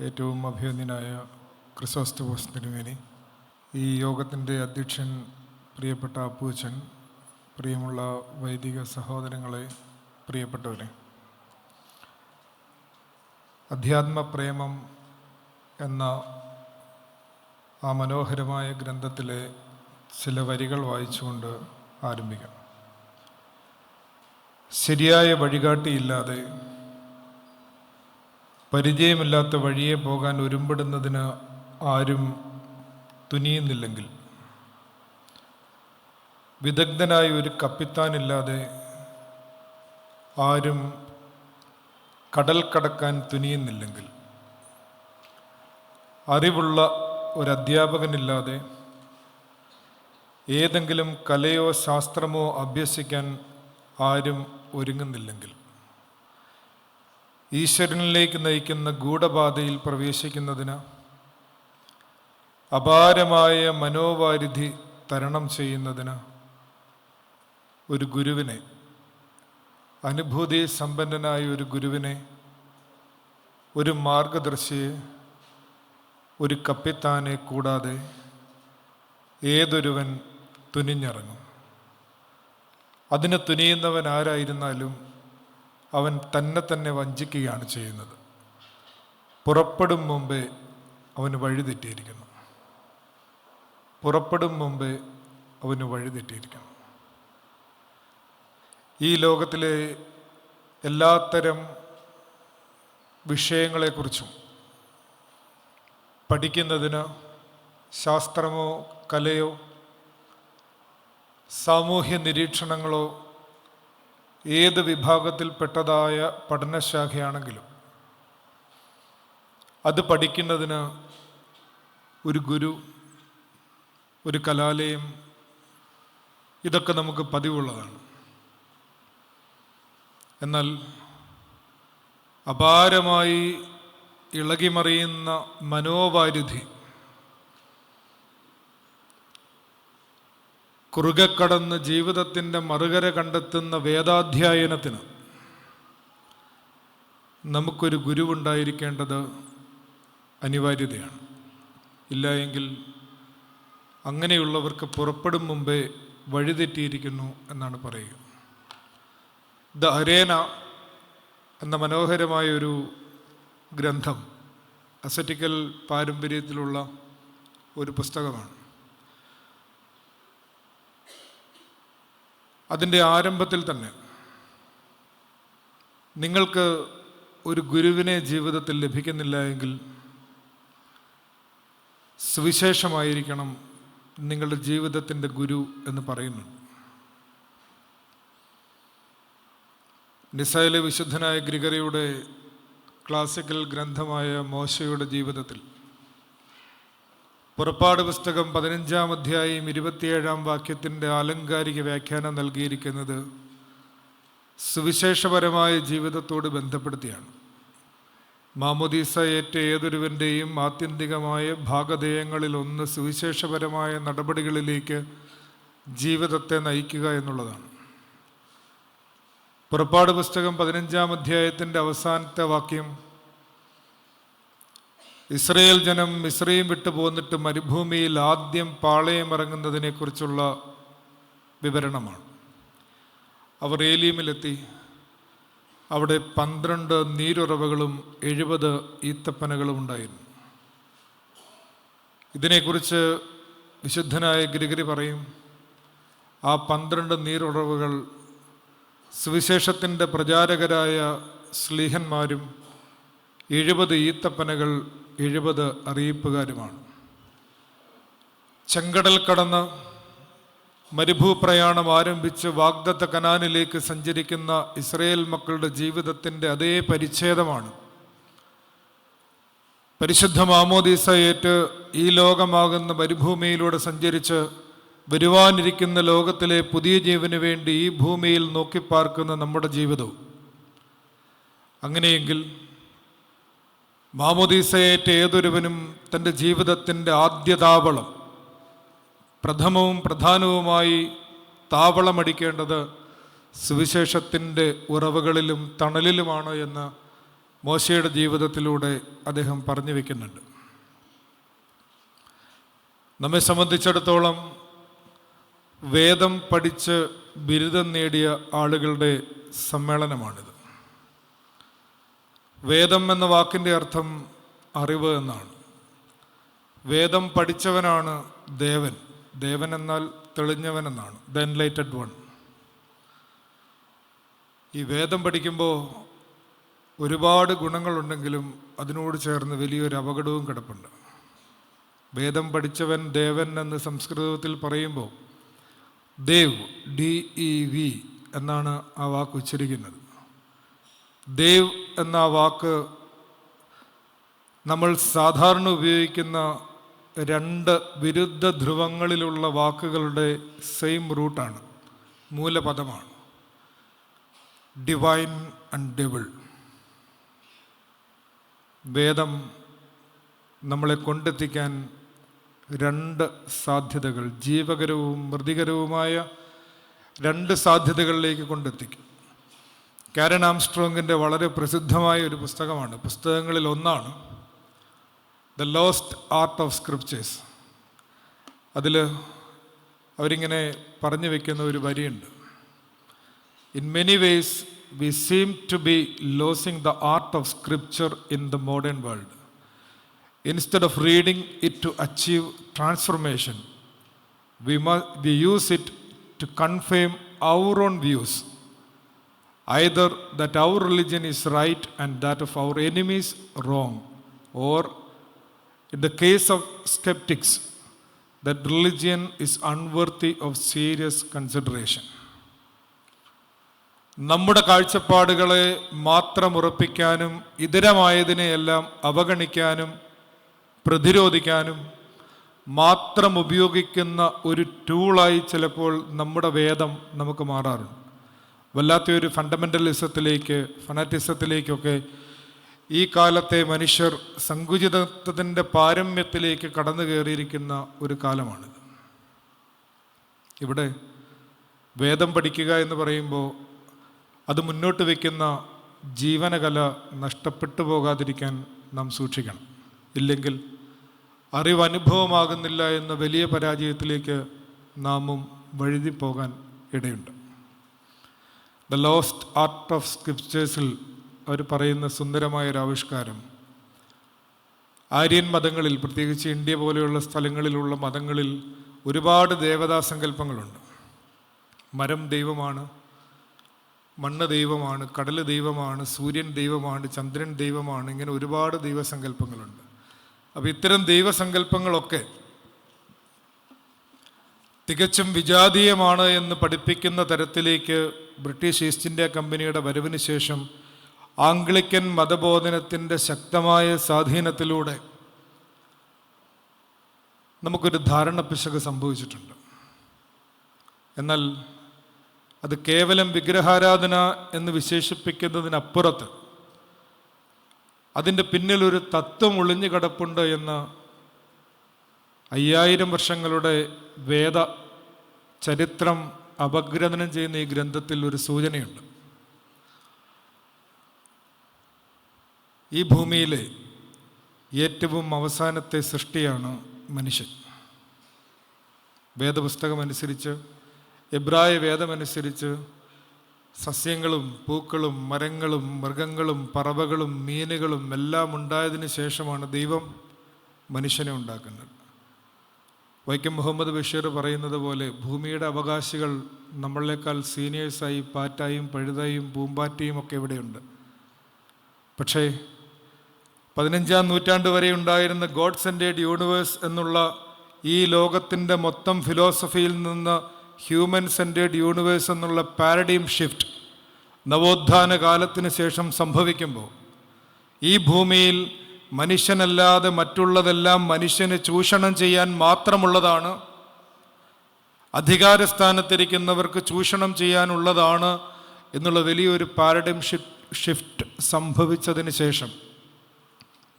ഏറ്റവും അഭിനന്ദനായ ക്രിസോസ്റ്റോസ് തിരുമേനി ഈ യോഗത്തിന്റെ അധ്യക്ഷൻ പ്രിയപ്പെട്ട അപ്പൂച്ചൻ പ്രിയമുള്ള വൈദിക സഹോദരങ്ങളെ പ്രിയപ്പെട്ടവരെ അധ്യാത്മ പ്രേമം എന്ന ആ മനോഹരമായ ഗ്രന്ഥത്തിലെ ചില വരികൾ വായിച്ചുകൊണ്ട് ആരംഭിക്കാം. ശരിയായ വഴികാട്ടിയില്ലാതെ പരിചയമില്ലാത്ത വഴിയെ പോകാൻ ഒരുമ്പെടുന്നതിന് ആരും തുനിയുന്നില്ലെങ്കിൽ. വിദഗ്ധനായ ഒരു കപ്പിത്താനില്ലാതെ ആരും കടൽ കടക്കാൻ തുനിയുന്നില്ലെങ്കിൽ. അറിവുള്ള ഒരു അധ്യാപകനില്ലാതെ ഏതെങ്കിലും കലയോ ശാസ്ത്രമോ അഭ്യസിക്കാൻ ആരും ഒരുങ്ങുന്നില്ലെങ്കിൽ. ഈശ്വരനിലേക്ക് നയിക്കുന്ന ഗൂഢബാധയിൽ പ്രവേശിക്കുന്നതിന് അപാരമായ മനോവാരിധി തരണം ചെയ്യുന്നതിന് ഒരു ഗുരുവിനെ അനുഭൂതി സമ്പന്നനായ ഒരു ഗുരുവിനെ ഒരു മാർഗദർശിയെ ഒരു കപ്പിത്താനെ കൂടാതെ ഏതൊരുവൻ തുനിഞ്ഞിറങ്ങും. അതിന് തുനിയുന്നവൻ ആരായിരുന്നാലും അവൻ തന്നെ തന്നെ വഞ്ചിക്കുകയാണ് ചെയ്യുന്നത്. പുറപ്പെടും മുമ്പേ അവന് വഴിതെറ്റിയിരിക്കുന്നു പുറപ്പെടും മുമ്പേ അവന് വഴിതെറ്റിയിരിക്കുന്നു ഈ ലോകത്തിലെ എല്ലാത്തരം വിഷയങ്ങളെക്കുറിച്ചും പഠിക്കുന്നതിന് ശാസ്ത്രമോ കലയോ സാമൂഹ്യ നിരീക്ഷണങ്ങളോ ഏത് വിഭാഗത്തിൽപ്പെട്ടതായ പഠനശാഖയാണെങ്കിലും അത് പഠിക്കുന്നതിന് ഒരു ഗുരു ഒരു കലാലയം ഇതൊക്കെ നമുക്ക് പതിവുള്ളതാണ്. എന്നാൽ അപാരമായി ഇളകിമറിയുന്ന മനോവാരുധി കുറുകെ കടന്ന് ജീവിതത്തിന്റെ മറുകര കണ്ടെത്തുന്ന വേദാധ്യായനത്തിന് നമുക്കൊരു ഗുരുവുണ്ടായിരിക്കേണ്ടത് അനിവാര്യതയാണ്. ഇല്ല എങ്കിൽ അങ്ങനെയുള്ളവർക്ക് പുറപ്പെടും മുമ്പേ വഴിതെറ്റിയിരിക്കുന്നു എന്നാണ് പറയുക. ദ അരേന എന്ന മനോഹരമായ ഒരു ഗ്രന്ഥം അസറ്റിക്കൽ പാരമ്പര്യത്തിലുള്ള ഒരു പുസ്തകമാണ്. അതിന്റെ ആരംഭത്തിൽ തന്നെ നിങ്ങൾക്ക് ഒരു ഗുരുവിനെ ജീവിതത്തിൽ ലഭിക്കുന്നില്ല എങ്കിൽ സുവിശേഷമായിരിക്കണം നിങ്ങളുടെ ജീവിതത്തിന്റെ ഗുരു എന്ന് പറയുന്നു നിസയിലെ വിശുദ്ധനായ ഗ്രിഗറിയുടെ ക്ലാസിക്കൽ ഗ്രന്ഥമായ മോശയുടെ ജീവിതത്തിൽ പുറപ്പാട് പുസ്തകം പതിനഞ്ചാം അധ്യായം ഇരുപത്തിയേഴാം വാക്യത്തിന്റെ ആലങ്കാരിക വ്യാഖ്യാനം നൽകിയിരിക്കുന്നത് സുവിശേഷപരമായ ജീവിതത്തോട് ബന്ധപ്പെടുത്തിയാണ്. മാമോദീസ ഏറ്റ ഏതൊരുവന്റെയും ആത്യന്തികമായ ഭാഗധേയങ്ങളിൽ ഒന്ന് സുവിശേഷപരമായ നടപടികളിലേക്ക് ജീവിതത്തെ നയിക്കുക എന്നുള്ളതാണ്. പുറപ്പാട് പുസ്തകം പതിനഞ്ചാം അധ്യായത്തിന്റെ അവസാനത്തെ വാക്യം ഇസ്രയേൽ ജനം ഇസ്രയും വിട്ടു പോന്നിട്ട് മരുഭൂമിയിൽ ആദ്യം പാളയമിറങ്ങുന്നതിനെക്കുറിച്ചുള്ള വിവരണമാണ്. അവർ ഏലീമിലെത്തി. അവിടെ പന്ത്രണ്ട് നീരുറവകളും എഴുപത് ഈത്തപ്പനകളും ഉണ്ടായിരുന്നു. ഇതിനെക്കുറിച്ച് വിശുദ്ധനായ ഗിരിഗിരി പറയും ആ പന്ത്രണ്ട് നീരുറവുകൾ സുവിശേഷത്തിന്റെ പ്രചാരകരായ സ്ലീഹന്മാരും എഴുപത് ഈത്തപ്പനകൾ എഴുപത് അറിയിപ്പുകാരുമാണ്. ചെങ്കടൽ കടന്ന് മരുഭൂപ്രയാണം ആരംഭിച്ച് വാഗ്ദത്ത കനാനിലേക്ക് സഞ്ചരിക്കുന്ന ഇസ്രയേൽ മക്കളുടെ ജീവിതത്തിന്റെ അതേ പരിച്ഛേദമാണ്. പരിശുദ്ധ മാമോദീസയേറ്റ് ഈ ലോകമാകുന്ന മരുഭൂമിയിലൂടെ സഞ്ചരിച്ച് വരുവാനിരിക്കുന്ന ലോകത്തിലെ പുതിയ ജീവന് വേണ്ടി ഈ ഭൂമിയിൽ നോക്കിപ്പാർക്കുന്ന നമ്മുടെ ജീവിതവും. അങ്ങനെയെങ്കിൽ മാമോദീസയേറ്റ ഏതൊരുവനും തന്റെ ജീവിതത്തിന്റെ ആദ്യ താവളം പ്രഥമവും പ്രധാനവുമായി താവളമടിക്കേണ്ടത് സുവിശേഷത്തിന്റെ ഉറവുകളിലും തണലിലുമാണ് എന്ന് മോശയുടെ ജീവിതത്തിലൂടെ അദ്ദേഹം പറഞ്ഞു വയ്ക്കുന്നുണ്ട് നമ്മെ സംബന്ധിച്ചിടത്തോളം വേദം പഠിച്ച് ബിരുദം നേടിയ ആളുകളുടെ സമ്മേളനമാണിത്. വേദം എന്ന വാക്കിന്റെ അർത്ഥം അറിവ് എന്നാണ്. വേദം പഠിച്ചവനാണ് ദേവൻ. ദേവൻ എന്നാൽ തെളിഞ്ഞവൻ എന്നാണ്. ദ എൻലൈറ്റഡ് വൺ ഈ വേദം പഠിക്കുമ്പോൾ ഒരുപാട് ഗുണങ്ങളുണ്ടെങ്കിലും അതിനോട് ചേർന്ന് വലിയൊരു അപകടവും കിടപ്പുണ്ട്. വേദം പഠിച്ചവൻ ദേവൻ എന്ന് സംസ്കൃതത്തിൽ പറയുമ്പോൾ ദേവ് ഡി ഇ വി എന്നാണ് ആ വാക്ക് ഉച്ചരിക്കുന്നത്. ദേവ് എന്ന വാക്ക് നമ്മൾ സാധാരണ ഉപയോഗിക്കുന്ന രണ്ട് വിരുദ്ധ ധ്രുവങ്ങളിലുള്ള വാക്കുകളുടെ സെയിം റൂട്ടാണ് മൂലപദമാണ്. ഡിവൈൻ ആൻഡ് ഡെവിൾ വേദം നമ്മളെ കൊണ്ടെത്തിക്കാൻ രണ്ട് സാധ്യതകൾ ജീവകരവും മൃതികരവുമായ രണ്ട് സാധ്യതകളിലേക്ക് കൊണ്ടെത്തിക്കും. കാരൻ ആംസ്ട്രോങ്ങിന്റെ വളരെ പ്രസിദ്ധമായ ഒരു പുസ്തകമാണ്. പുസ്തകങ്ങളിൽ ഒന്നാണ് the lost art of scriptures അതിൽ അവരിങ്ങനെ പറഞ്ഞു വെക്കുന്ന ഒരു വരിയുണ്ട്. In many ways we seem to be losing the art of scripture in the modern world instead of reading it to achieve transformation we മ we use it to confirm our own views either that our religion is right and that of our enemies wrong, or in the case of skeptics, that religion is unworthy of serious consideration. നമ്മുടെ കാഴ്ചപ്പാടുകളെ മാത്രം ഉറപ്പിക്കാനും ഇതരമായതിനെയെല്ലാം അവഗണിക്കാനും പ്രതിരോധിക്കാനും മാത്രം ഉപയോഗിക്കുന്ന ഒരു ടൂളായി ചിലപ്പോൾ നമ്മുടെ വേദം നമുക്ക് മാറാറുണ്ട് വല്ലാത്തൊരു ഫണ്ടമെന്റലിസത്തിലേക്ക് ഫണറ്റിസത്തിലേക്കൊക്കെ ഈ കാലത്തെ മനുഷ്യർ സങ്കുചിതത്വത്തിന്റെ പാരമ്യത്തിലേക്ക് കടന്നു കയറിയിരിക്കുന്ന ഒരു കാലമാണിത്. ഇവിടെ വേദം പഠിക്കുക എന്ന് പറയുമ്പോൾ അത് മുന്നോട്ട് വയ്ക്കുന്ന ജീവനകല നഷ്ടപ്പെട്ടു പോകാതിരിക്കാൻ നാം സൂക്ഷിക്കണം. ഇല്ലെങ്കിൽ അറിവ് അനുഭവമാകുന്നില്ല എന്ന വലിയ പരാജയത്തിലേക്ക് നാമും വഴുതി പോകാൻ ഇടയുണ്ട്. ദ ലോസ്റ്റ് ആർട്ട് ഓഫ് സ്ക്രിപ്റ്റേഴ്സിൽ അവർ പറയുന്ന സുന്ദരമായൊരു ആവിഷ്കാരം ആര്യൻ മതങ്ങളിൽ പ്രത്യേകിച്ച് ഇന്ത്യ പോലെയുള്ള സ്ഥലങ്ങളിലുള്ള മതങ്ങളിൽ ഒരുപാട് ദേവതാ സങ്കല്പങ്ങളുണ്ട് മരം ദൈവമാണ് മണ്ണ് ദൈവമാണ് കടൽ ദൈവമാണ് സൂര്യൻ ദൈവമാണ് ചന്ദ്രൻ ദൈവമാണ് ഇങ്ങനെ ഒരുപാട് ദൈവസങ്കല്പങ്ങളുണ്ട്. അപ്പോൾ ഇത്തരം ദൈവസങ്കല്പങ്ങളൊക്കെ തികച്ചും വിജാതീയമാണ് എന്ന് പഠിപ്പിക്കുന്ന തരത്തിലേക്ക് ബ്രിട്ടീഷ് ഈസ്റ്റ് ഇന്ത്യ കമ്പനിയുടെ വരവിന് ശേഷം ആംഗ്ലിക്കൻ മതബോധനത്തിന്റെ ശക്തമായ സ്വാധീനത്തിലൂടെ നമുക്കൊരു ധാരണ പിശക് സംഭവിച്ചിട്ടുണ്ട്. എന്നാൽ അത് കേവലം വിഗ്രഹാരാധന എന്ന് വിശേഷിപ്പിക്കുന്നതിനപ്പുറത്ത് അതിന്റെ പിന്നിലൊരു തത്വം ഒളിഞ്ഞു കിടപ്പുണ്ട് എന്ന് അയ്യായിരം വർഷങ്ങളുടെ വേദ ചരിത്രം അപഗ്രഥനം ചെയ്യുന്ന ഈ ഗ്രന്ഥത്തിൽ ഒരു സൂചനയുണ്ട്. ഈ ഭൂമിയിലെ ഏറ്റവും അവസാനത്തെ സൃഷ്ടിയാണ് മനുഷ്യൻ. വേദപുസ്തകമനുസരിച്ച് എബ്രായ വേദമനുസരിച്ച് സസ്യങ്ങളും പൂക്കളും മരങ്ങളും മൃഗങ്ങളും പറവകളും മീനുകളും എല്ലാം ഉണ്ടായതിനു ശേഷമാണ് ദൈവം മനുഷ്യനെ ഉണ്ടാക്കുന്നത്. വൈക്കം മുഹമ്മദ് ബഷീർ പറയുന്നത് പോലെ ഭൂമിയുടെ അവകാശികൾ നമ്മളെക്കാൾ സീനിയേഴ്സായി പാറ്റായും പഴുതായും പൂമ്പാറ്റയും ഒക്കെ ഇവിടെയുണ്ട്. പക്ഷേ പതിനഞ്ചാം നൂറ്റാണ്ട് വരെ ഉണ്ടായിരുന്ന ഗോഡ് സെന്റേഡ് യൂണിവേഴ്സ് എന്നുള്ള ഈ ലോകത്തിന്റെ മൊത്തം ഫിലോസഫിയിൽ നിന്ന് ഹ്യൂമൻ സെന്റേഡ് യൂണിവേഴ്സ് എന്നുള്ള പാരഡീം ഷിഫ്റ്റ് നവോത്ഥാന കാലത്തിന് ശേഷം സംഭവിക്കുമ്പോൾ ഈ ഭൂമിയിൽ മനുഷ്യനല്ലാതെ മറ്റുള്ളതെല്ലാം മനുഷ്യനെ ചൂഷണം ചെയ്യാൻ മാത്രമുള്ളതാണ്. അധികാരസ്ഥാനത്തിരിക്കുന്നവർക്ക് ചൂഷണം ചെയ്യാനുള്ളതാണ് എന്നുള്ള വലിയൊരു പാരഡൈം ഷിഫ്റ്റ് സംഭവിച്ചതിന് ശേഷം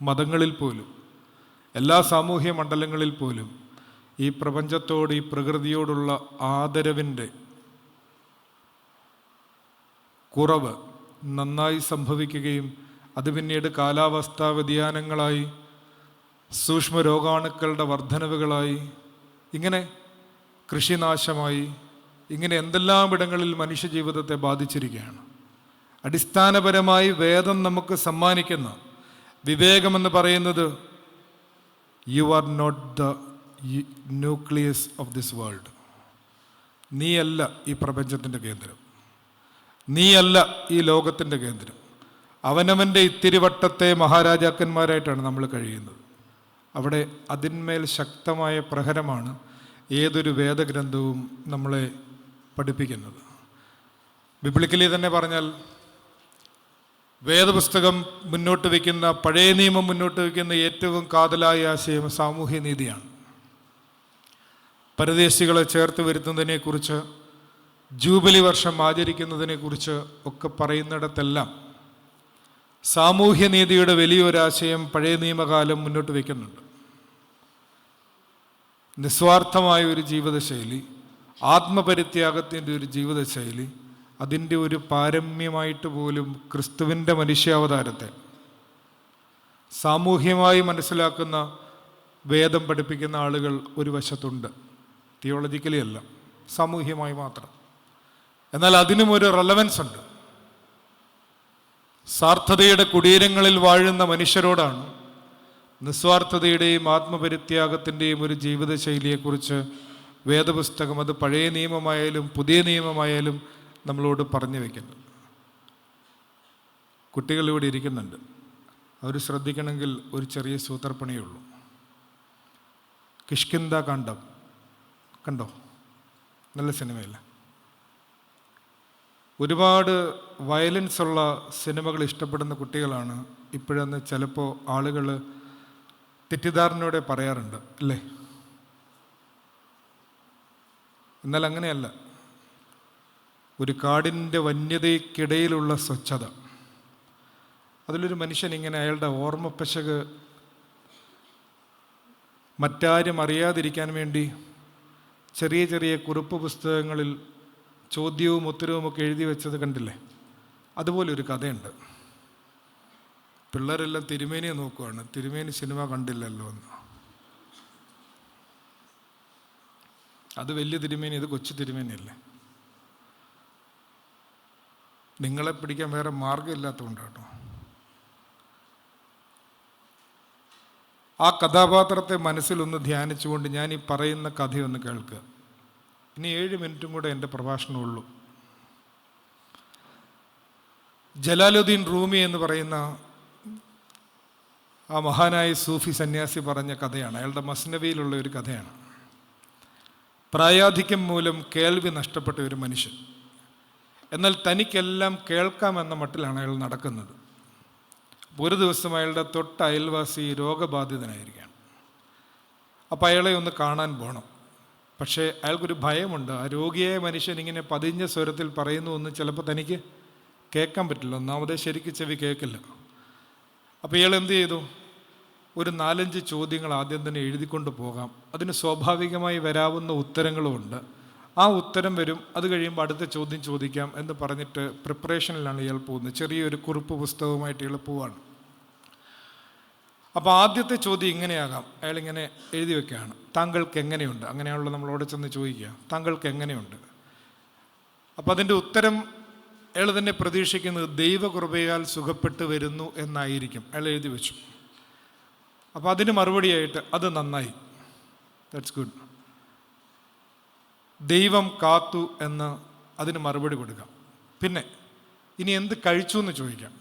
മതങ്ങളിൽ പോലും എല്ലാ സാമൂഹ്യ മണ്ഡലങ്ങളിൽ പോലും ഈ പ്രപഞ്ചത്തോട് ഈ പ്രകൃതിയോടുള്ള ആദരവിന്റെ കുറവ് നന്നായി സംഭവിക്കുകയും അത് പിന്നീട് കാലാവസ്ഥാ വ്യതിയാനങ്ങളായി സൂക്ഷ്മ രോഗാണുക്കളുടെ വർധനവുകളായി ഇങ്ങനെ കൃഷിനാശമായി ഇങ്ങനെ എന്തെല്ലാം ഇടങ്ങളിൽ മനുഷ്യജീവിതത്തെ ബാധിച്ചിരിക്കുകയാണ്. അടിസ്ഥാനപരമായി വേദം നമുക്ക് സമ്മാനിക്കുന്ന വിവേകമെന്ന് പറയുന്നത് you are not the nucleus of this world നീയല്ല ഈ പ്രപഞ്ചത്തിന്റെ കേന്ദ്രം. നീയല്ല ഈ ലോകത്തിന്റെ കേന്ദ്രം. അവനവന്റെ ഇത്തിരിവട്ടത്തെ മഹാരാജാക്കന്മാരായിട്ടാണ് നമ്മൾ കഴിയുന്നത്. അവിടെ അതിന്മേൽ ശക്തമായ പ്രഹരമാണ് ഏതൊരു വേദഗ്രന്ഥവും നമ്മളെ പഠിപ്പിക്കുന്നത്. ബിബ്ലിക്കലി തന്നെ പറഞ്ഞാൽ വേദപുസ്തകം മുന്നോട്ട് വയ്ക്കുന്ന പഴയ നിയമം മുന്നോട്ട് വയ്ക്കുന്ന ഏറ്റവും കാതലായ ആശയം സാമൂഹ്യ നീതിയാണ്. പരദേശികളെ ചേർത്ത് വരുത്തുന്നതിനെക്കുറിച്ച് ജൂബിലി വർഷം ആചരിക്കുന്നതിനെക്കുറിച്ച് ഒക്കെ പറയുന്നിടത്തെല്ലാം സാമൂഹ്യ നീതിയുടെ വലിയൊരാശയം പഴയ നിയമകാലം മുന്നോട്ട് വയ്ക്കുന്നുണ്ട്. നിസ്വാർത്ഥമായ ഒരു ജീവിതശൈലി ആത്മപരിത്യാഗത്തിന്റെ ഒരു ജീവിതശൈലി അതിന്റെ ഒരു പാരമ്യമായിട്ട് പോലും ക്രിസ്തുവിന്റെ മനുഷ്യാവതാരത്തെ സാമൂഹ്യമായി മനസ്സിലാക്കുന്ന വേദം പഠിപ്പിക്കുന്ന ആളുകൾ ഒരു വശത്തുണ്ട്. തിയോളജിക്കലി അല്ല സാമൂഹ്യമായി മാത്രം. എന്നാൽ അതിനും ഒരു റെലവൻസ് ഉണ്ട്. സാർത്ഥതയുടെ കുടീരങ്ങളിൽ വാഴുന്ന മനുഷ്യരോടാണ് നിസ്വാർത്ഥതയുടെയും ആത്മപരിത്യാഗത്തിന്റെയും ഒരു ജീവിതശൈലിയെക്കുറിച്ച് വേദപുസ്തകം അത് പഴയ നിയമമായാലും പുതിയ നിയമമായാലും നമ്മളോട് പറഞ്ഞു വയ്ക്കുന്നു കുട്ടികൾ ഇവിടെ ഇരിക്കുന്നുണ്ട്. അവർ ശ്രദ്ധിക്കണമെങ്കിൽ ഒരു ചെറിയ സൂത്രപ്പണിയേ ഉള്ളൂ. കിഷ്കിന്ദ കണ്ടം കണ്ടോ? നല്ല സിനിമയല്ല? ഒരുപാട് വയലൻസ് ഉള്ള സിനിമകൾ ഇഷ്ടപ്പെടുന്ന കുട്ടികളാണ് ഇപ്പോഴെന്ന് ചിലപ്പോൾ ആളുകൾ തെറ്റിദ്ധാരണയോടെ പറയാറുണ്ട് അല്ലേ? എന്നാൽ അങ്ങനെയല്ല. ഒരു കാടിന്റെ വന്യതയ്ക്കിടയിലുള്ള സ്വച്ഛത. അതിലൊരു മനുഷ്യൻ ഇങ്ങനെ അയാളുടെ ഓർമ്മപ്പശക് മറ്റാരും അറിയാതിരിക്കാൻ വേണ്ടി ചെറിയ ചെറിയ കുറിപ്പ് പുസ്തകങ്ങളിൽ ചോദ്യവും ഉത്തരവും ഒക്കെ എഴുതി വെച്ചത് കണ്ടില്ലേ? അതുപോലെ ഒരു കഥയുണ്ട്. പിള്ളേരെല്ലാം തിരുമേനിയെ നോക്കുവാണ്. തിരുമേനി സിനിമ കണ്ടില്ലല്ലോ എന്ന്. അത് വലിയ തിരുമേനി ഇത് കൊച്ചു തിരുമേനിയല്ലേ? നിങ്ങളെ പിടിക്കാൻ വേറെ മാർഗമില്ലാത്തതുകൊണ്ടാട്ടോ ആ കഥാപാത്രത്തെ മനസ്സിലൊന്ന് ധ്യാനിച്ചുകൊണ്ട് ഞാൻ ഈ പറയുന്ന കഥയൊന്ന് കേൾക്കുക. ഇനി ഏഴ് മിനിറ്റും കൂടെ എന്റെ പ്രഭാഷണമുള്ളൂ ജലാലുദ്ദീൻ റൂമി എന്ന് പറയുന്ന ആ മഹാനായ സൂഫി സന്യാസി പറഞ്ഞ കഥയാണ്. അയാളുടെ മസ്നവിയിലുള്ള ഒരു കഥയാണ്. പ്രായാധിക്യം മൂലം കേൾവി നഷ്ടപ്പെട്ട ഒരു മനുഷ്യൻ. എന്നാൽ തനിക്കെല്ലാം കേൾക്കാമെന്ന മട്ടിലാണ് അയാൾ നടക്കുന്നത്. ഒരു ദിവസം അയാളുടെ തൊട്ട അയൽവാസി രോഗബാധിതനായിരിക്കുകയാണ്. അപ്പോൾ അയാളെ ഒന്ന് കാണാൻ പോകണം പക്ഷേ അയാൾക്കൊരു ഭയമുണ്ട്. ആ രോഗിയായ മനുഷ്യൻ ഇങ്ങനെ പതിഞ്ഞ സ്വരത്തിൽ പറയുന്നു എന്ന് ചിലപ്പോൾ തനിക്ക് കേൾക്കാൻ പറ്റില്ല. ഒന്നാമതേ ശരിക്ക് ചെവി കേൾക്കില്ല. അപ്പോൾ ഇയാൾ എന്ത് ചെയ്തു? ഒരു നാലഞ്ച് ചോദ്യങ്ങൾ ആദ്യം തന്നെ എഴുതിക്കൊണ്ട് പോകാം. അതിന് സ്വാഭാവികമായി വരാവുന്ന ഉത്തരങ്ങളുമുണ്ട് ആ ഉത്തരം വരും. അത് കഴിയുമ്പോൾ അടുത്ത ചോദ്യം ചോദിക്കാം എന്ന് പറഞ്ഞിട്ട് പ്രിപ്പറേഷനിലാണ് ഇയാൾ പോകുന്നത്. ചെറിയൊരു കുറിപ്പ് പുസ്തകവുമായിട്ട് ഇയാൾ പോവാണ്. അപ്പോൾ ആദ്യത്തെ ചോദ്യം ഇങ്ങനെയാകാം. അയാൾ ഇങ്ങനെ എഴുതി വെക്കുകയാണ്. താങ്കൾക്ക് എങ്ങനെയുണ്ട്? അങ്ങനെയാണല്ലോ നമ്മളോട് ചെന്ന് ചോദിക്കുക. താങ്കൾക്ക് എങ്ങനെയുണ്ട്? അപ്പോൾ അതിന്റെ ഉത്തരം അയാൾ തന്നെ പ്രതീക്ഷിക്കുന്നത് ദൈവകൃപയാൽ സുഖപ്പെട്ട് വരുന്നു എന്നായിരിക്കും. അയാൾ എഴുതി വെച്ചു. അപ്പോൾ അതിന് മറുപടിയായിട്ട് അത് നന്നായി. ദാറ്റ്സ് ഗുഡ് ദൈവം കാത്തു എന്ന് അതിന് മറുപടി കൊടുക്കാം. പിന്നെ ഇനി എന്ത് കഴിച്ചു എന്ന് ചോദിക്കാം.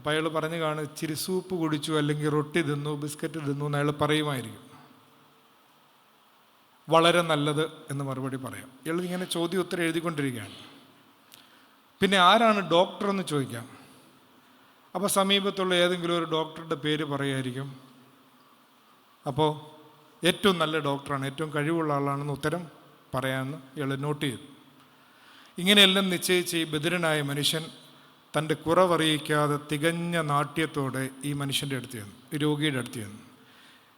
അപ്പോൾ അയാൾ പറഞ്ഞു കാണും ഇച്ചിരി സൂപ്പ് കുടിച്ചു അല്ലെങ്കിൽ റൊട്ടി തിന്നു ബിസ്ക്കറ്റ് തിന്നു എന്ന് അയാൾ പറയുമായിരിക്കും. വളരെ നല്ലത് എന്ന് മറുപടി പറയാം. ഇയാൾ ഇങ്ങനെ ചോദ്യം ഉത്തരം എഴുതിക്കൊണ്ടിരിക്കുകയാണ്. പിന്നെ ആരാണ് ഡോക്ടർ എന്ന് ചോദിക്കാം. അപ്പോൾ സമീപത്തുള്ള ഏതെങ്കിലും ഒരു ഡോക്ടറുടെ പേര് പറയായിരിക്കും. അപ്പോൾ ഏറ്റവും നല്ല ഡോക്ടറാണ് ഏറ്റവും കഴിവുള്ള ആളാണെന്ന് ഉത്തരം പറയാമെന്ന് ഇയാൾ നോട്ട് ചെയ്തു. ഇങ്ങനെയെല്ലാം നിശ്ചയിച്ച് ഈ ബദിരനായ മനുഷ്യൻ തന്റെ കുറവറിയിക്കാതെ തികഞ്ഞ നാട്യത്തോടെ ഈ മനുഷ്യന്റെ അടുത്ത് ചെന്നു രോഗിയുടെ അടുത്ത് ചെന്നു.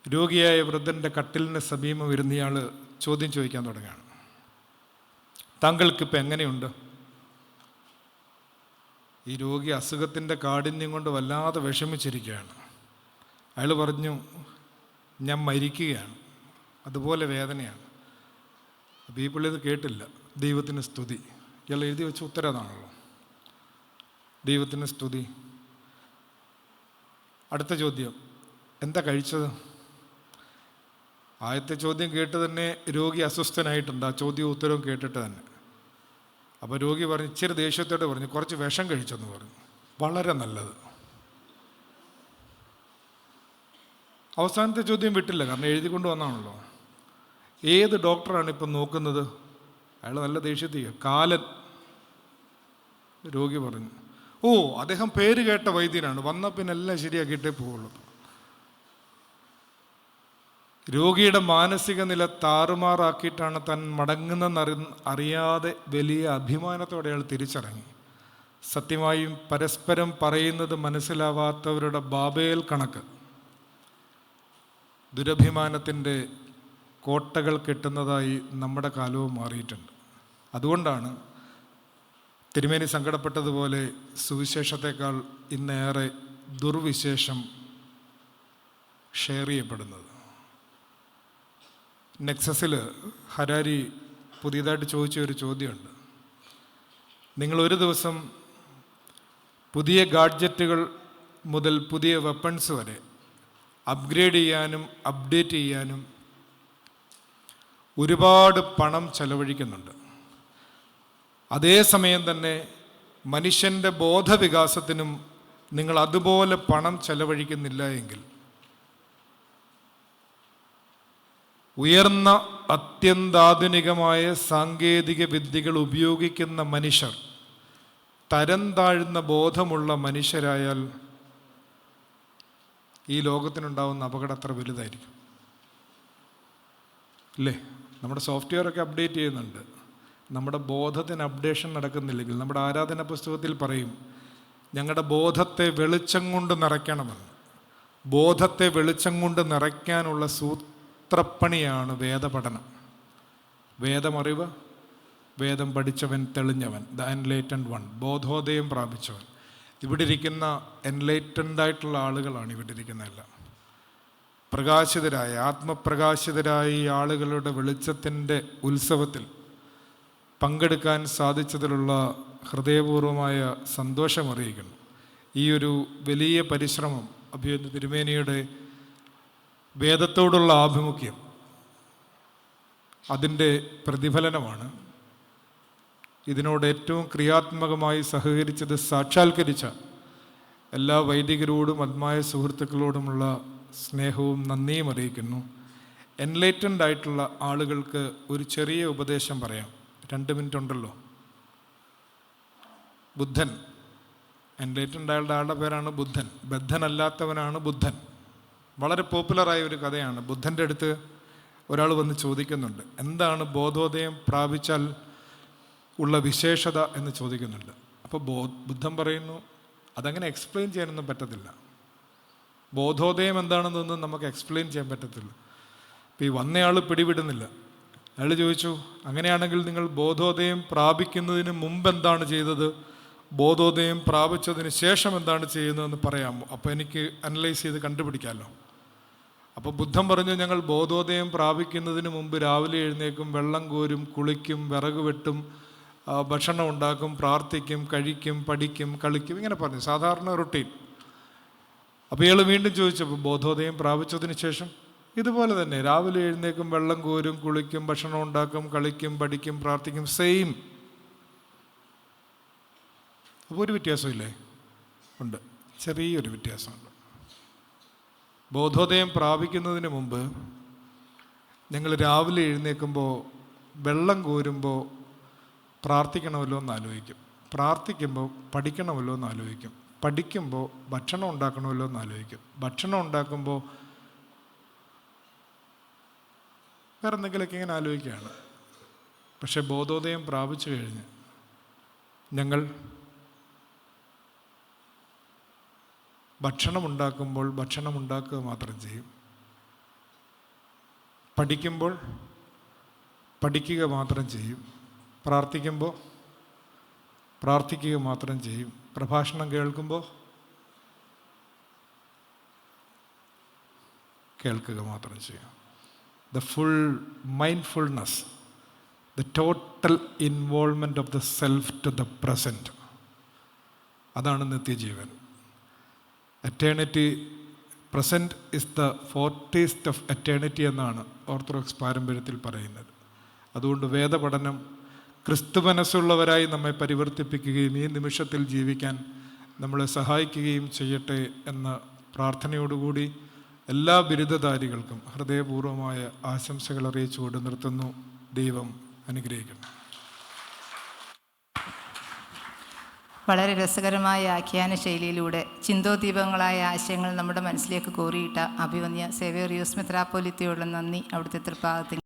രോഗിയായ വൃദ്ധന്റെ കട്ടിലിന് സമീപം വരുന്ന ഇയാൾ ചോദ്യം ചോദിക്കാൻ തുടങ്ങുകയാണ്. താങ്കൾക്കിപ്പോൾ എങ്ങനെയുണ്ട്? ഈ രോഗി അസുഖത്തിന്റെ കാഠിന്യം കൊണ്ട് വല്ലാതെ വിഷമിച്ചിരിക്കുകയാണ്. അയാൾ പറഞ്ഞു ഞാൻ മരിക്കുകയാണ്. അതുപോലെ വേദനയാണ്. അപ്പോൾ ഈ പുള്ളി ഇത് കേട്ടില്ല. ദൈവത്തിന് സ്തുതി. ഇയാൾ എഴുതി വെച്ച ഉത്തരം അതാണല്ലോ. ദൈവത്തിന് സ്തുതി. അടുത്ത ചോദ്യം. എന്താ കഴിച്ചത്? ആദ്യത്തെ ചോദ്യം കേട്ട് തന്നെ രോഗി അസ്വസ്ഥനായിട്ടുണ്ട്. ആ ചോദ്യവും ഉത്തരവും കേട്ടിട്ട് തന്നെ. അപ്പോൾ രോഗി പറഞ്ഞു ഇച്ചിരി ദേഷ്യത്തോടെ പറഞ്ഞു കുറച്ച് വിഷം കഴിച്ചെന്ന് പറഞ്ഞു. വളരെ നല്ലത്. അവസാനത്തെ ചോദ്യം വിട്ടില്ല കാരണം എഴുതി കൊണ്ട് വന്നാണല്ലോ. ഏത് ഡോക്ടറാണ് ഇപ്പം നോക്കുന്നത്? അയാൾ നല്ല ദേഷ്യത്തിൽ കാലൻ. രോഗി പറഞ്ഞു ഓ അദ്ദേഹം പേര് കേട്ട വൈദ്യനാണ് വന്ന പിന്നെ എല്ലാം ശരിയാക്കിയിട്ടേ പോവുള്ളൂ. രോഗിയുടെ മാനസിക നില താറുമാറാക്കിയിട്ടാണ് തൻ മടങ്ങുന്നെന്നറി അറിയാതെ വലിയ അഭിമാനത്തോടെ അയാൾ തിരിച്ചറങ്ങി സത്യമായും പരസ്പരം പറയുന്നത് മനസ്സിലാവാത്തവരുടെ ബാബേൽ കണക്ക്. ദുരഭിമാനത്തിന്റെ കോട്ടകൾ കെട്ടുന്നതായി നമ്മുടെ കാലവും മാറിയിട്ടുണ്ട്. അതുകൊണ്ടാണ് തിരുമേനി സങ്കടപ്പെട്ടതുപോലെ സുവിശേഷത്തെക്കാൾ ഇന്നേറെ ദുർവിശേഷം ഷെയർ ചെയ്യപ്പെടുന്നത്. നെക്സസിൽ ഹരാരി പുതിയതായിട്ട് ചോദിച്ച ഒരു ചോദ്യമുണ്ട്. നിങ്ങൾ ഒരു ദിവസം പുതിയ ഗാഡ്ജറ്റുകൾ മുതൽ പുതിയ വെപ്പൺസ് വരെ അപ്ഗ്രേഡ് ചെയ്യാനും അപ്ഡേറ്റ് ചെയ്യാനും ഒരുപാട് പണം ചെലവഴിക്കുന്നുണ്ട്. അതേസമയം തന്നെ മനുഷ്യന്റെ ബോധവികാസത്തിനും നിങ്ങൾ അതുപോലെ പണം ചെലവഴിക്കുന്നില്ല എങ്കിൽ ഉയർന്ന അത്യന്താധുനികമായ സാങ്കേതിക വിദ്യകൾ ഉപയോഗിക്കുന്ന മനുഷ്യർ തരം താഴ്ന്ന ബോധമുള്ള മനുഷ്യരായാൽ ഈ ലോകത്തിനുണ്ടാവുന്ന അപകടം അത്ര വലുതായിരിക്കും. ഇല്ലേ? നമ്മുടെ സോഫ്റ്റ്വെയർ ഒക്കെ അപ്ഡേറ്റ് ചെയ്യുന്നുണ്ട്. നമ്മുടെ ബോധത്തിന് അപ്ഡേഷൻ നടക്കുന്നില്ലെങ്കിൽ നമ്മുടെ ആരാധന പുസ്തകത്തിൽ പറയും ഞങ്ങളുടെ ബോധത്തെ വെളിച്ചം കൊണ്ട് നിറയ്ക്കണമെന്ന്. ബോധത്തെ വെളിച്ചം കൊണ്ട് നിറയ്ക്കാനുള്ള സൂത്രപ്പണിയാണ് വേദപഠനം. വേദമറിവ് വേദം പഠിച്ചവൻ തെളിഞ്ഞവൻ ദ എൻലൈറ്റൻഡ് വൺ ബോധോദയം പ്രാപിച്ചവൻ. ഇവിടെ ഇരിക്കുന്ന എൻലൈറ്റൻഡ് ആയിട്ടുള്ള ആളുകളാണ് ഇവിടെ ഇരിക്കുന്നതെല്ലാം പ്രകാശിതരായ ആത്മപ്രകാശിതരായ ആളുകളുടെ വെളിച്ചത്തിന്റെ ഉത്സവത്തിൽ പങ്കെടുക്കാൻ സാധിച്ചതിലുള്ള ഹൃദയപൂർവമായ സന്തോഷം അറിയിക്കുന്നു ഈ ഒരു വലിയ പരിശ്രമം അഭിയന്ത തിരുമേനിയുടെ വേദത്തോടുള്ള ആഭിമുഖ്യം അതിന്റെ പ്രതിഫലനമാണ്. ഇതിനോട് ഏറ്റവും ക്രിയാത്മകമായി സഹകരിച്ചത് സാക്ഷാത്കരിച്ച എല്ലാ വൈദികരോടും ആത്മായ സുഹൃത്തുക്കളോടുമുള്ള സ്നേഹവും നന്ദിയും അറിയിക്കുന്നു. എൻലൈറ്റൻഡ് ആയിട്ടുള്ള ആളുകൾക്ക് ഒരു ചെറിയ ഉപദേശം പറയാം. രണ്ട് മിനിറ്റ് ഉണ്ടല്ലോ. ബുദ്ധൻ. എൻലൈറ്റൻഡ് ആയുള്ള ആളുടെ പേരാണ് ബുദ്ധൻ. ബദ്ധനല്ലാത്തവനാണ് ബുദ്ധൻ. വളരെ പോപ്പുലറായ ഒരു കഥയാണ്. ബുദ്ധന്റെ അടുത്ത് ഒരാൾ വന്ന് ചോദിക്കുന്നുണ്ട്. എന്താണ് ബോധോദയം പ്രാപിച്ചാൽ ഉള്ള വിശേഷത എന്ന് ചോദിക്കുന്നുണ്ട്. അപ്പോൾ ബോ ബുദ്ധൻ പറയുന്നു അതങ്ങനെ എക്സ്പ്ലെയിൻ ചെയ്യാനൊന്നും പറ്റത്തില്ല. ബോധോദയം എന്താണെന്നൊന്നും നമുക്ക് എക്സ്പ്ലെയിൻ ചെയ്യാൻ പറ്റത്തില്ല. അപ്പോൾ ഈ വന്നയാൾ പിടിവിടുന്നില്ല. അയാൾ ചോദിച്ചു അങ്ങനെയാണെങ്കിൽ നിങ്ങൾ ബോധോദയം പ്രാപിക്കുന്നതിന് മുമ്പ് എന്താണ് ചെയ്തത്? ബോധോദയം പ്രാപിച്ചതിന് ശേഷം എന്താണ് ചെയ്യുന്നതെന്ന് പറയാമോ അപ്പോൾ എനിക്ക് അനലൈസ് ചെയ്ത് കണ്ടുപിടിക്കാമല്ലോ അപ്പോൾ ബുദ്ധൻ പറഞ്ഞു ഞങ്ങൾ ബോധോദയം പ്രാപിക്കുന്നതിന് മുമ്പ് രാവിലെ എഴുന്നേക്കും വെള്ളം കോരും കുളിക്കും വിറക് വെട്ടും ഭക്ഷണം ഉണ്ടാക്കും പ്രാർത്ഥിക്കും കഴിക്കും പഠിക്കും കളിക്കും ഇങ്ങനെ പറഞ്ഞു. സാധാരണ റൊട്ടീൻ അപ്പോൾ ഇയാൾ വീണ്ടും ചോദിച്ചപ്പോൾ ബോധോദയം പ്രാപിച്ചതിന് ശേഷം? ഇതുപോലെ തന്നെ രാവിലെ എഴുന്നേക്കും വെള്ളം കോരും കുളിക്കും ഭക്ഷണം ഉണ്ടാക്കും കളിക്കും പഠിക്കും പ്രാർത്ഥിക്കും സെയിം അപ്പോൾ ഒരു വ്യത്യാസമില്ലേ? ഉണ്ട്. ചെറിയൊരു വ്യത്യാസമുണ്ട്. ബോധോദയം പ്രാപിക്കുന്നതിന് മുമ്പ് ഞങ്ങൾ രാവിലെ എഴുന്നേൽക്കുമ്പോൾ വെള്ളം കോരുമ്പോൾ പ്രാർത്ഥിക്കണമല്ലോ എന്ന് ആലോചിക്കും. പ്രാർത്ഥിക്കുമ്പോൾ പഠിക്കണമല്ലോ എന്ന് ആലോചിക്കും. പഠിക്കുമ്പോൾ ഭക്ഷണം ഉണ്ടാക്കണമല്ലോ എന്ന് ആലോചിക്കും. ഭക്ഷണം ഉണ്ടാക്കുമ്പോൾ വേറെ എന്തെങ്കിലുമൊക്കെ ഇങ്ങനെ ആലോചിക്കുകയാണ്. പക്ഷെ ബോധോദയം പ്രാപിച്ചു കഴിഞ്ഞ് ഞങ്ങൾ ഭക്ഷണം ഉണ്ടാക്കുമ്പോൾ ഭക്ഷണം ഉണ്ടാക്കുക മാത്രം ചെയ്യും. പഠിക്കുമ്പോൾ പഠിക്കുക മാത്രം ചെയ്യും. പ്രാർത്ഥിക്കുമ്പോൾ പ്രാർത്ഥിക്കുക മാത്രം ചെയ്യും. പ്രഭാഷണം കേൾക്കുമ്പോൾ കേൾക്കുക മാത്രം ചെയ്യും. The full mindfulness the total involvement of the self to the present അതാണ് നിത്യജീവൻ. Eternity present is the foretaste of eternity എന്നാണ് ഓർത്തഡോക്സ് പാരമ്പര്യത്തിൽ പറയുന്നത്. അതുകൊണ്ട് വേദപഠനം ക്രിസ്തു മനസ്സുള്ളവരായി നമ്മെ പരിവർത്തിപ്പിക്കുകയും ഈ നിമിഷത്തിൽ ജീവിക്കാൻ നമ്മളെ സഹായിക്കുകയും ചെയ്യട്ടെ എന്ന പ്രാർത്ഥനയോടുകൂടി എല്ലാ ബിരുദധാരികൾക്കും ഹൃദയപൂർവമായ ആശംസകൾ അറിയിച്ചുകൊണ്ട് നിർത്തുന്നു. ദൈവം അനുഗ്രഹിക്കുന്നു വളരെ രസകരമായ ആഖ്യാന ശൈലിയിലൂടെ ചിന്തോദീപങ്ങളായ ആശയങ്ങൾ നമ്മുടെ മനസ്സിലേക്ക് കോറിയിട്ട അഭിവന്യ സേവേറിയോസ് മിത്രാപ്പോലിത്തയോടുള്ള നന്ദി. അവിടുത്തെ തൃപ്പാദത്തിൽ